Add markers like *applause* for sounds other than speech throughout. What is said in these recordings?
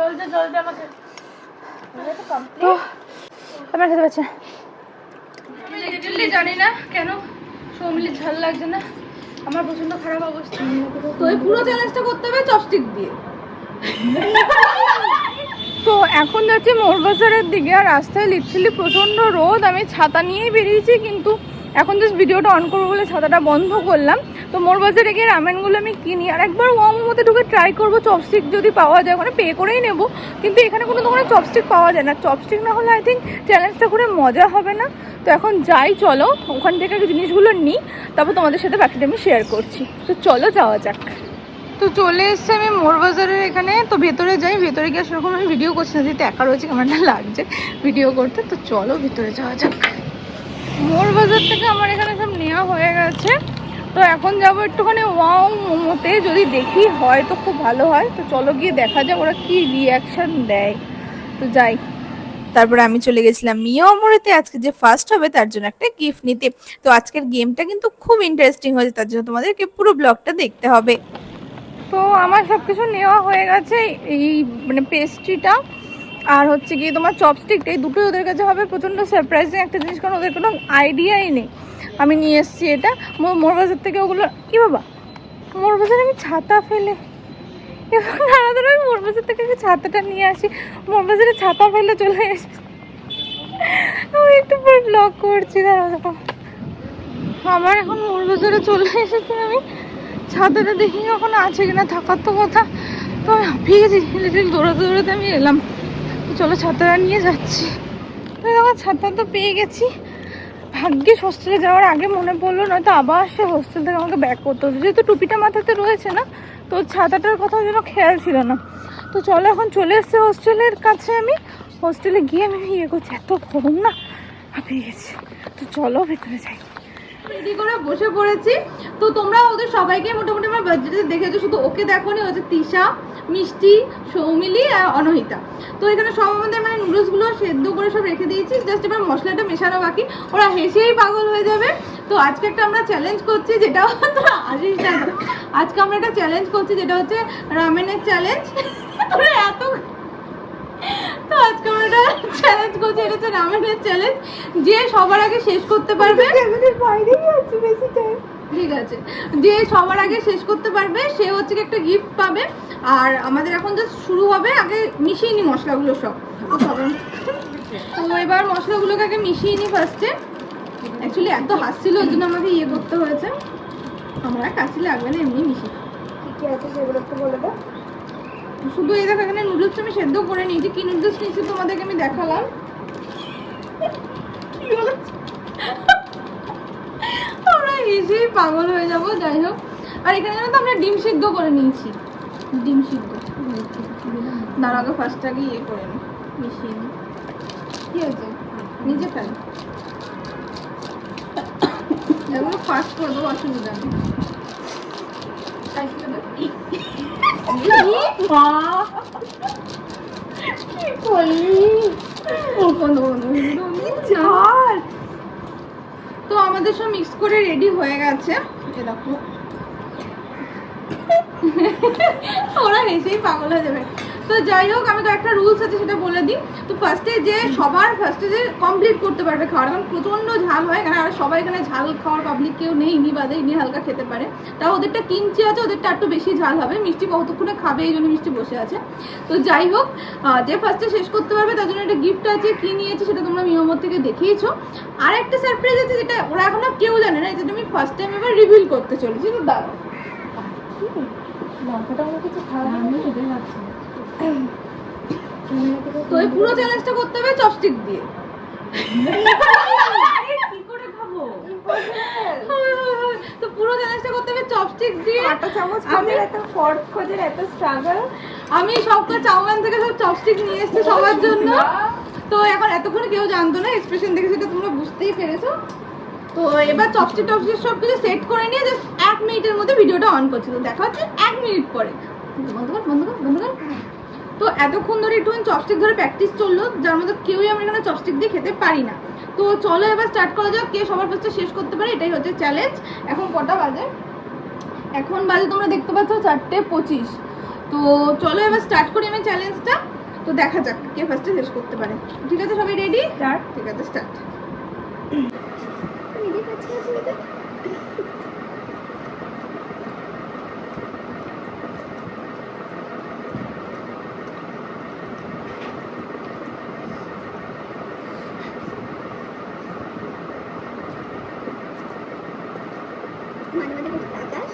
জলদি জলদি আমাকে। তো আমার খেতে জানি না কেন সৌমিলির ঝাল লাগছে না। আমার প্রচণ্ড খারাপ অবস্থা। তো এই পুরো চ্যালেঞ্জটা করতে হবে চপস্টিক দিয়ে। তো এখন যাচ্ছি মোরবাজারের দিকে আর রাস্তায় লিটারলি প্রচণ্ড রোদ। আমি ছাতা নিয়েই বেরিয়েছি কিন্তু এখন জাস্ট ভিডিওটা অন করব বলে ছাতাটা বন্ধ করলাম। তো মোরবাজারে গিয়ে রামেনগুলো আমি কিনি। আর একবার ওয়ামোতে ঢুকে ট্রাই করব চপস্টিক যদি পাওয়া যায়। ওখানে পে করেই নেব। কিন্তু এখানে কোনো দোকানে চপস্টিক পাওয়া যায় না। চপস্টিক না হলে আই থিঙ্ক চ্যালেঞ্জটা করে মজা হবে না। তো এখন যাই, চলো। ওখান থেকে জিনিসগুলো নিই। তারপর তোমাদের সাথে বাকিটা আমি শেয়ার করছি। তো চলো, যাওয়া যাক। তো চলে এসছে আমি মোর বাজারের এখানে। তো ভেতরে যাই। ভেতরে গিয়ে সেরকম আমি ভিডিও করছি না। যেহেতু একা রয়েছে কেমন লাগছে ভিডিও করতে। তো চলো, ভেতরে যাওয়া যাক। মোর বাজার থেকে আমার এখানে সব নেওয়া হয়ে গেছে। তো এখন যাব একটুখানি ওয়াও মোমোতে, যদি দেখি হয় তো খুব ভালো হয়। তো চলো গিয়ে দেখা যাক ওরা কি রিয়াকশন দেয়। তো যাই। তারপরে আমি চলে গেছিলাম মিও অমরেতে আজকে যে ফার্স্ট হবে, তার জন্য একটা গিফট নিতে। তো আজকের গেমটা কিন্তু খুব ইন্টারেস্টিং হয়েছে। তার জন্য তোমাদেরকে পুরো ব্লগটা দেখতে হবে। তো আমার সব কিছু নেওয়া হয়ে গেছে। এই মানে পেস্ট্রিটা আর হচ্ছে গিয়ে তোমার চপস্টিকটা এই দুটোই ওদের কাছে হবে। প্রচণ্ড সারপ্রাইজিং একটা জিনিস, কারণ ওদের কোনো আইডিয়াই নেই। আমি নিয়ে এসেছি এটা। মোর বাজার থেকে ওগুলো, কি বাবা? মোর বাজারে আমি ছাতা ফেলে। এবার দাঁড়াতে আমি মোর বাজার থেকে ছাতাটা নিয়ে আসি। মোর বাজারে ছাতা ফেলে চলে এসেছি। আমি একটু পর ব্লগ করছি দেখো আমার এখন মোর বাজারে চলে এসেছি আমি। ছাতাটা দেখি কখনো আছে কিনা, থাকার তো কথা। তো আমি হাঁপিয়ে গেছি লিটিল দৌড়াতে দৌড়াতে আমি এলাম। চলো ছাতাটা নিয়ে যাচ্ছি। দেখো ছাতা তো পেয়ে গেছি। ভাগ্যে হোস্টেলে যাওয়ার আগে মনে পড়ল, নয়তো আবার সে হোস্টেল থেকে আমাকে ব্যাক করতে হতো। যেহেতু টুপিটা মাথাতে রয়েছে না, তো ছাতাটার কথা যেন খেয়াল ছিল না। তো চলো এখন চলে এসছে হোস্টেলের কাছে আমি। হোস্টেলে গিয়ে আমি ইয়ে করছি। এত গরম না হাঁপিয়ে গেছি। তো চলো ভেতরে যাই। রেডি করে বসে পড়েছি। তো তোমরা ওদের সবাইকে মোটামুটি আমার বার্থডেতে দেখেছ। শুধু ওকে দেখোনি হচ্ছে তিশা মিষ্টি, সৌমিলি আর অনহিতা। তো এখানে সব আমাদের মানে নুডলসগুলো সেদ্ধ করে সব রেখে দিয়েছি। জাস্ট এবার মশলাটা মেশানো বাকি। ওরা হেসেই পাগল হয়ে যাবে। তো আজকে একটা আমরা চ্যালেঞ্জ করছি, যেটা তোরা আসিস আজকে আমরা একটা চ্যালেঞ্জ করছি, যেটা হচ্ছে রামেনের চ্যালেঞ্জ এত তো আজকে আমরা একটা চ্যালেঞ্জ করছি, এটা হচ্ছে রামেনের চ্যালেঞ্জ যে সবার আগে শেষ করতে পারবে। ঠিক আছে। যে সবার আগে শেষ করতে পারবে সে হচ্ছে কি একটা গিফট পাবে। আর আমাদের এখন জাস্ট শুরু হবে আগে মিশিয়ে নি মশলাগুলো সব। তো এবার মশলাগুলোকে আগে মিশিয়ে নি ফার্স্টে অ্যাকচুয়ালি এত হাসছিল ওই জন্য আমাকে ইয়ে করতে হয়েছে। আমার কাছে লাগবে না এমনি মিশিয়ে। শুধু এই দেখো এখানে নুডলস আমি সেদ্ধ করে নিয়েছি। কি নুডলস নিয়েছি তোমাদেরকে আমি দেখালাম। আমরা এসেই পাগল হয়ে যাব যাই হোক আর এখানে জানো তো আমরা ডিম সিদ্ধ করে নিয়েছি ডিম সিদ্ধ দাঁড়া আগে ফার্স্ট আগে ইয়ে করে নি মিশিয়ে নি কি হয়েছে নিজে ফেল এগুলো ফার্স্ট করে দেবো অসুবিধা নেই তো আমাদের সব মিক্স করে রেডি হয়ে গেছে। ওরা হেসেই পাগল হয়ে যাবে। তো যাই হোক আমি তো একটা রুলস আছে সেটা বলে দিই। তো ফার্স্টে যে সবার ফার্স্টে যে কমপ্লিট করতে পারবে খাওয়ার কারণ প্রচণ্ড ঝাল হয় এখানে আর সবাই এখানে ঝাল খাওয়ার পাবলিক কেউ নেই নি বাদে ইনি হালকা খেতে পারে। তাও ওদেরটা কিনচি আছে ওদেরটা একটু বেশি ঝাল হবে। মিষ্টি কতক্ষণে খাবে এই জন্য মিষ্টি বসে আছে। তো যাই হোক যে ফার্স্টে শেষ করতে পারবে তার জন্য একটা গিফট আছে কি নিয়েছি সেটা তোমরা মিয়মর থেকে দেখিয়েছো। আর একটা সারপ্রাইজ আছে যেটা ওরা এখনও কেউ জানে না যেটা আমি ফার্স্ট টাইম এবার রিভিল করতে চলেছি। তো দাঁড়াও। তো এই পুরো চ্যালেঞ্জটা করতে হবে চপস্টিক দিয়ে। তো পুরো চ্যালেঞ্জটা করতে হবে চপস্টিক দিয়ে। আমি আমি সবটা চাউমিন থেকে সব চপস্টিক নিয়ে এসেছি সবার জন্য। তো এখন এতক্ষণ কেউ জানতো না এক্সপ্রেশন দেখে সেটা তোমরা বুঝতেই পেরেছ। তো এবার চপস্টিক টপস্টিক সব কিছু সেট করে নিয়ে জাস্ট এক মিনিটের মধ্যে ভিডিওটা অন করছি। তো দেখা হচ্ছে এক মিনিট পরে। বন্ধ কর বন্ধ কর বন্ধ কর তো এতক্ষণ ধরে একটু চপস্টিক ধরে প্র্যাকটিস চলল যার মধ্যে কেউই আমরা এখানে চপস্টিক দিয়ে খেতে পারি না। তো চলো এবার স্টার্ট করা যাক কে সবার ফার্স্টে শেষ করতে পারে এটাই হচ্ছে চ্যালেঞ্জ এখন কটা বাজে? এখন বাজে তোমরা দেখতে পাচ্ছ চারটে পঁচিশ। তো চলো এবার স্টার্ট করি আমি চ্যালেঞ্জটা তো দেখা যাক কে ফার্স্টে শেষ করতে পারে। ঠিক আছে সবাই রেডি স্টার্ট ঠিক আছে স্টার্ট *coughs* মাঝে মাঝে কিছু তাকাস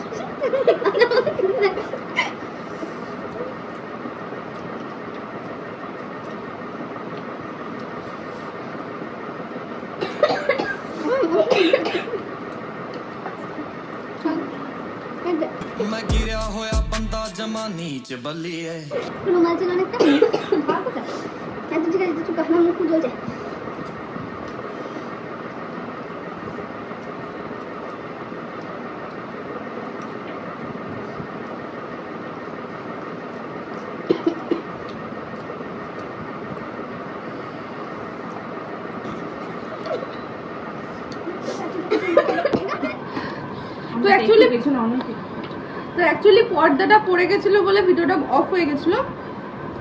ਮੈਂ ਗਿਰਿਆ ਹੋਇਆ ਬੰਦਾ ਜਮਾਨੀ ਚ ਬੱਲੀਏ রুমাল ছিল অনেকটা এত ঠিক আছে চুপ আমার মুখ জ্বলছে তো অ্যাকচুয়ালি তো অ্যাকচুয়ালি পর্দাটা পড়ে গেছিল বলে ভিডিওটা অফ হয়ে গেছিল।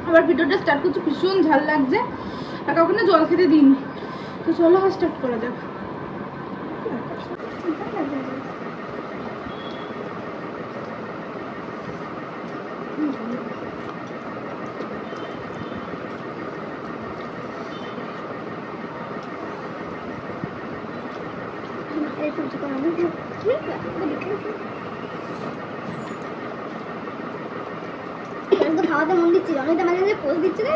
আবার ভিডিওটা স্টার্ট করছে, ভীষণ ঝাল লাগছে। আর কাউকে জল খেতে দিইনি। তো চলো স্টার্ট করা যাক। একটু চুপ আমি তো খাওয়াতে মন দিচ্ছি অনেকটা মাঝে মাঝে পোজ দিচ্ছে না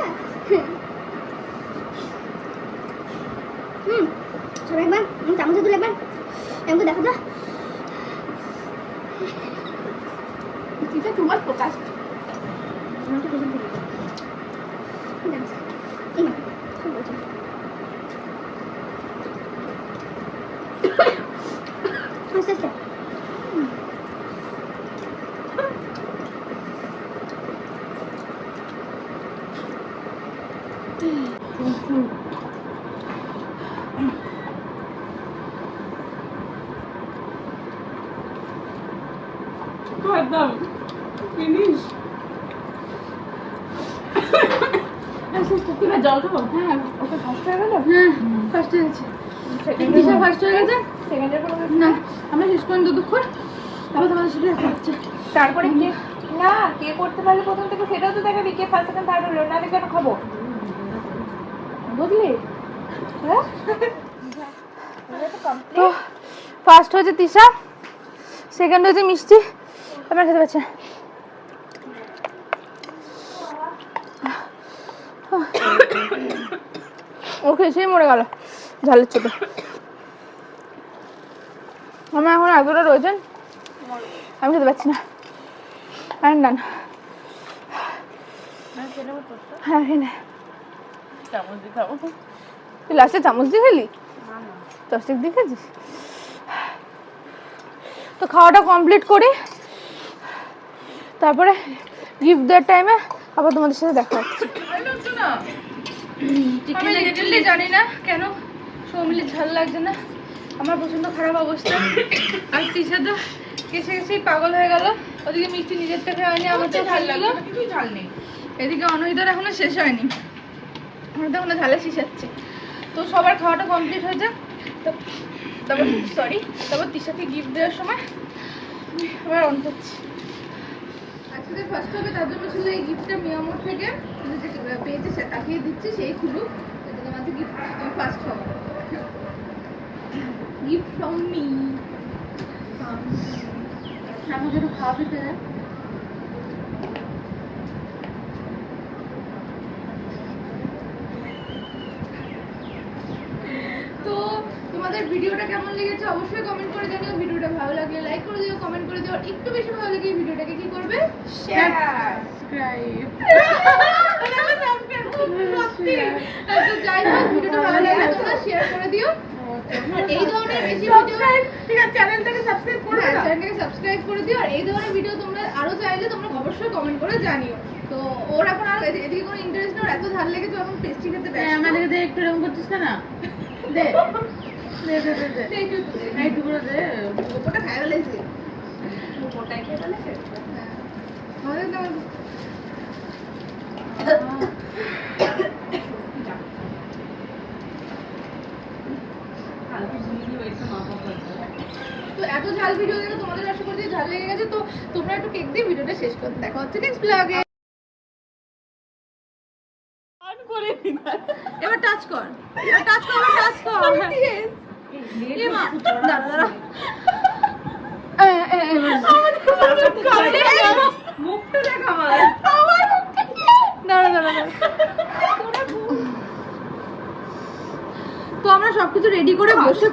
হুম সবাই একবার চামচে তুলে একবার এমন দেখো তো তোমার প্রকাশ আমাকে পোজ দিতে এই মা সব বলছি আস্তে আস্তে একদম ফিনিশ জল খাব? হ্যাঁ ওকে ফার্স্ট হয়ে গেল? হ্যাঁ ফার্স্ট হয়ে গেছে। দিশা ফার্স্ট হয়ে গেছে? সেকেন্ডের কোনো না আমরা শেষ পর্যন্ত দুঃখর আবার তোমাদের দেখা হচ্ছে। তারপরে কে? না কে করতে পারলে প্রথম থেকে সেটাও তো দেখাবি। কে ফার্স্ট সেকেন্ড থার্ড হলো না আমি কেন খাব বুঝলি হ্যাঁ ফার্স্ট হয়েছে তিশা সেকেন্ড হয়েছে মিষ্টি আপনার খেতে পাচ্ছে ও খেয়েছেই মরে গেল, ঝালের চোটে। আমার এখন এতটা রয়েছেন আমি খেতে পাচ্ছি না। আর ডান। হ্যাঁ তুই লাস্টে চামচ দিয়ে খেলি? তো খাওয়াটা কমপ্লিট করি তারপরে গিফট দেওয়ার টাইমে আবার তোমাদের সাথে দেখা হচ্ছে। জানি না কেন। সৌমিলির ঝাল লাগছে না। আমার প্রচণ্ড খারাপ অবস্থা। আর তিশা তো কেসে কেসেই পাগল হয়ে গেল। ওদিকে মিষ্টি নিজেরটা খেয়ে হয়নি আমার তো ঝাল লাগল ঝাল নেই। এদিকে অনহিতার এখনও শেষ হয়নি। আমরা তো এখনও ঝালে শিশাচ্ছি তো সবার খাওয়াটা কমপ্লিট হয়ে যাক। তো- তারপর সরি তারপর তিশাকে গিফট দেওয়ার সময় আবার অন করছি। আজকে ফার্স্ট হবে, তার জন্য ছিল এই গিফটটা মিয়ামোর থেকে পেয়েছে সে তাকে দিচ্ছি, সেই খুলুক যাতে থেকে গিফট ফার্স্ট হবে। গিফট ফ্রম মি আমার জন্য খাওয়াবে দিতে দেয় তো তোমাদের ভিডিওটা কেমন লেগেছে অবশ্যই কমেন্ট করে জানিও। ভিডিওটা ভালো লাগলে লাইক করে দিও কমেন্ট করে দিও। একটু বেশি ভালো লাগে ভিডিওটাকে কি করবে? শেয়ার সাবস্ক্রাইব তো যাই হোক ভিডিওটা ভালো লাগলে তোমরা শেয়ার করে দিও। এই ধরনের বেশি ভিডিও ঠিক আছে চ্যানেলটাকে সাবস্ক্রাইব করে দাও। চ্যানেলটাকে সাবস্ক্রাইব করে দিও। আর এই ধরনের ভিডিও তোমরা আরও চাইলে তোমরা অবশ্যই কমেন্ট করে জানিও। তো ওর এখন আর এদিকে কোনো ইন্টারেস্ট নেই ওর এত ঝাল লেগেছে এখন পেস্ট্রি খেতে ব্যস্ত। আমাদেরকে একটু এরকম করছিস না দে। *laughs* তো এত ঝাল ভিডিও দেখে তোমাদের আশা করছি ঝাল লেগে গেছে তো তোমরা একটু কেক দিয়ে ভিডিওটা শেষ করতে দেখা হচ্ছে নেক্সট ব্লগে এবার টাচ কর এবার টাচ কর। টাচ কর তো আমরা সবকিছু রেডি করে বসে